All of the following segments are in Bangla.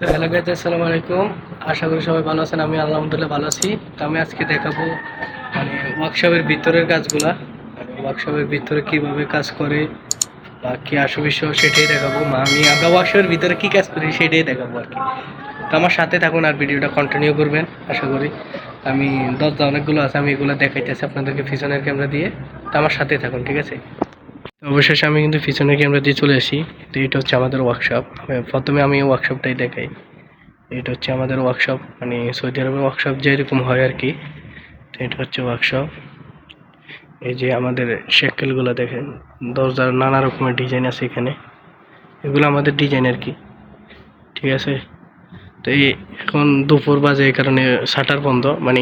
তো হ্যালো গাইজ আসসালামু আলাইকুম। আশা করি সবাই ভালো আছেন, আমি আলহামদুলিল্লাহ ভালো আছি। তো আমি আজকে দেখাবো মানে ওয়ার্কশপের ভিতরের কাজগুলা মানে ওয়ার্কশপের ভিতরে কীভাবে কাজ করে বা কি আসো সেটাই দেখাবো। আমি আমরা ওয়ার্কশপের ভিতরে কি কাজ করি সেটাই দেখাবো আর কি। তো আমার সাথে থাকুন আর ভিডিওটা কন্টিনিউ করবেন, আশা করি। আমি দরজা অনেকগুলো আছে, আমি এগুলো দেখাইতেছি আপনাদেরকে পিছনের ক্যামেরা দিয়ে। তো আমার সাথে থাকুন, ঠিক আছে? অবশেষে আমি কিন্তু পিছনের ক্যামেরা দিয়ে চলে আসি। তো এটা হচ্ছে আমাদের ওয়ার্কশপ প্রথমে আমি ওয়ার্কশপটাই দেখাই। এটা হচ্ছে আমাদের ওয়ার্কশপ মানে সৌদি আরবের ওয়ার্কশপ যেরকম হয় আর কি তো এটা হচ্ছে ওয়ার্কশপ এই যে আমাদের শেকেলগুলো দেখেন দরজার নানা রকমের ডিজাইন আছে এখানে। এগুলো আমাদের ডিজাইন আর কি ঠিক আছে? তো এই এখন দুপুর বাজে এই কারণে শাটার বন্ধ মানে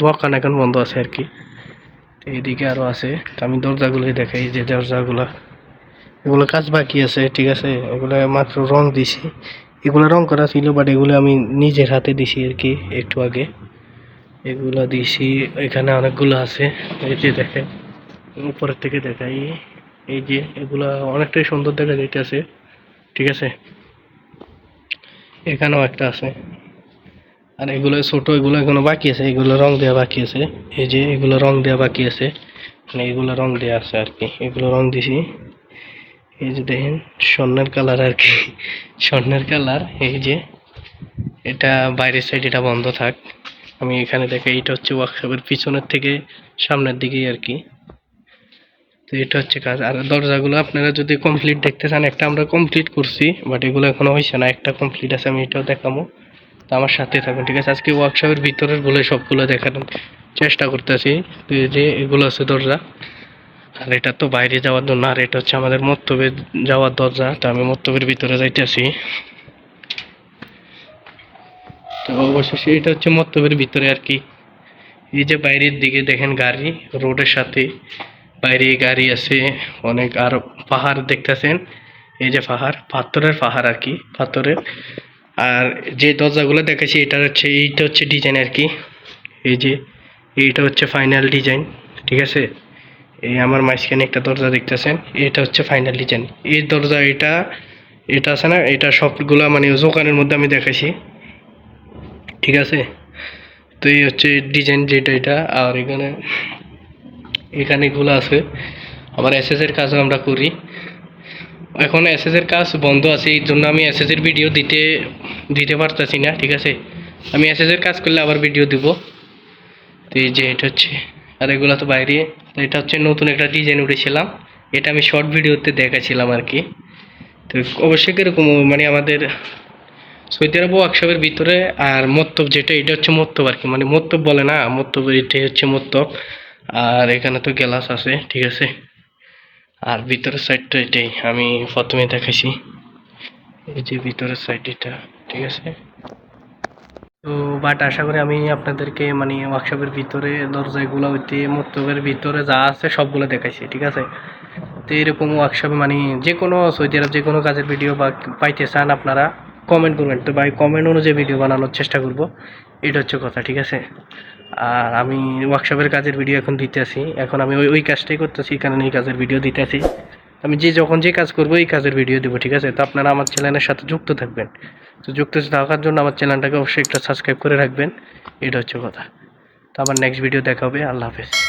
দোকান এখন বন্ধ আছে আর কি তো এইদিকে আরও আছে। আমি দরজাগুলোই দেখাই যে দরজাগুলো। এগুলো কাজ বাকি আছে, ঠিক আছে? এগুলো মাত্র রং দিছি। এগুলো রং করা ছিল বাট এগুলো আমি নিজের হাতে দিছি আর কি, একটু আগে। এগুলো দিছি, এখানে অনেকগুলো আছে। এই যে দেখেন, উপরের থেকে দেখাই। এই যে এগুলো অনেকটাই সুন্দর দেখা যাইতেছে, ঠিক আছে? এখানেও একটা আছে। আর এগুলো ছোট, এগুলো এখনও বাকি আছে, এগুলো রং দেওয়া বাকি আছে। এই যে এগুলো রং দেওয়া বাকি আছে মানে এগুলো রং দেওয়া আছে আর কি। এগুলো রং দিছি। এই যে দেখেন, স্বর্ণের কালার আর কি। স্বর্ণের কালার, এই যে এটা বাইরের সাইড এটা বন্ধ থাক। আমি এখানে দেখে এইটা হচ্ছে ওয়ার্কশপের পিছনের থেকে সামনের দিকেই আর কি। তো এটা হচ্ছে কাজ। আর দরজাগুলো আপনারা যদি কমপ্লিট দেখতে চান, একটা আমরা কমপ্লিট করছি বাট এগুলো এখনও হয়েছে না, একটা কমপ্লিট আছে, আমি এটাও দেখাবো তো আমার সাথে থাকুন, ঠিক আছে? আজকে ওয়ার্কশপের ভিতরের বলে সবগুলো দেখানোর চেষ্টা করতেছি। যে এগুলো আছে দরজা, আর এটা তো বাইরে যাওয়ার জন্য, আর এটা হচ্ছে আমাদের মত্তবে যাওয়ার দরজা, তো আমি মত্তবের ভিতরে যাইতেছি। তো অবশেষে এটা হচ্ছে মত্তবের ভিতরে আর কি। এই যে বাইরের দিকে দেখেন গাড়ি, রোডের সাথে বাইরে গাড়ি আছে, অনেক আর পাহাড় দেখতেছেন। এই যে পাহাড়, পাথরের পাহাড় আর কি, পাথরের। আর যে দরজাগুলো দেখাচ্ছি এটা হচ্ছে, এইটা হচ্ছে ডিজাইন আর কি। এই যে, এইটা হচ্ছে ফাইনাল ডিজাইন ঠিক আছে? এই আমার মাঝখানে একটা দরজা দেখতেছেন, এটা হচ্ছে ফাইনাল ডিজাইন এই দরজা, এটা এটা আছে না? এটা সবগুলা মানে দোকানের মধ্যে আমি দেখাইছি, ঠিক আছে? তো এই হচ্ছে ডিজাইন যেটা এটা, আর এখানে এখানে এগুলো আছে। আবার এর কাজও আমরা করি। এখন এসএস এর কাজ বন্ধ আছে, এই জন্য আমি এসএস এর ভিডিও দিতে দিতে পারতেছি না, ঠিক আছে? আমি এসএস এর কাজ করলে আবার ভিডিও দিব। তো এই যে এটা হচ্ছে, আর এগুলো তো বাইরে। এটা হচ্ছে নতুন একটা ডিজাইন উঠেছিলাম। এটা আমি শর্ট ভিডিওতে দেখাছিলাম আর কি। তো অবশ্যই কীরকম মানে আমাদের সৌদি আরব ওয়ার্কশপের ভিতরে আর মত্তব যেটা, এটা হচ্ছে মত্তব আর কি। মানে মত্তব বলে না, মত্তব এটাই হচ্ছে মত্তব। আর এখানে তো গ্লাস আছে, ঠিক আছে? আর ভিতরের সাইডটা এটাই, আমি প্রথমে দেখাইছি। এই যে ভিতরের সাইড এটা ঠিক আছে? তো বাট আশা করি আমি আপনাদেরকে মানে ওয়ার্কশপের ভিতরে, দরজাগুলো হইতে মত্তবের ভিতরে যা আছে সবগুলো দেখাইছি, ঠিক আছে? তো এরকম ওয়ার্কশপে মানে যে কোনো সৌদি আরব যে কোনো কাজের ভিডিও বা পাইতে চান আপনারা কমেন্ট করবেন। তো ভাই কমেন্ট অনুযায়ী ভিডিও বানানোর চেষ্টা করব। এটা হচ্ছে কথা, ঠিক আছে? আর আমি ওয়ার্কশপের কাজের ভিডিও এখন দিতে আসি। এখন আমি ওই ওই কাজটাই করতেছি কারণ এই কাজের ভিডিও দিতে আসি। আমি যে যখন যে কাজ করব, এই কাজের ভিডিও দেবো, ঠিক আছে? তো আপনারা আমার চ্যানেলের সাথে যুক্ত থাকবেন। তো যুক্ত থাকার জন্য আমার চ্যানেলটাকে অবশ্যই একটা সাবস্ক্রাইব করে রাখবেন। এটা হচ্ছে কথা। তো আবার নেক্সট ভিডিও দেখা হবে। আল্লাহ হাফেজ।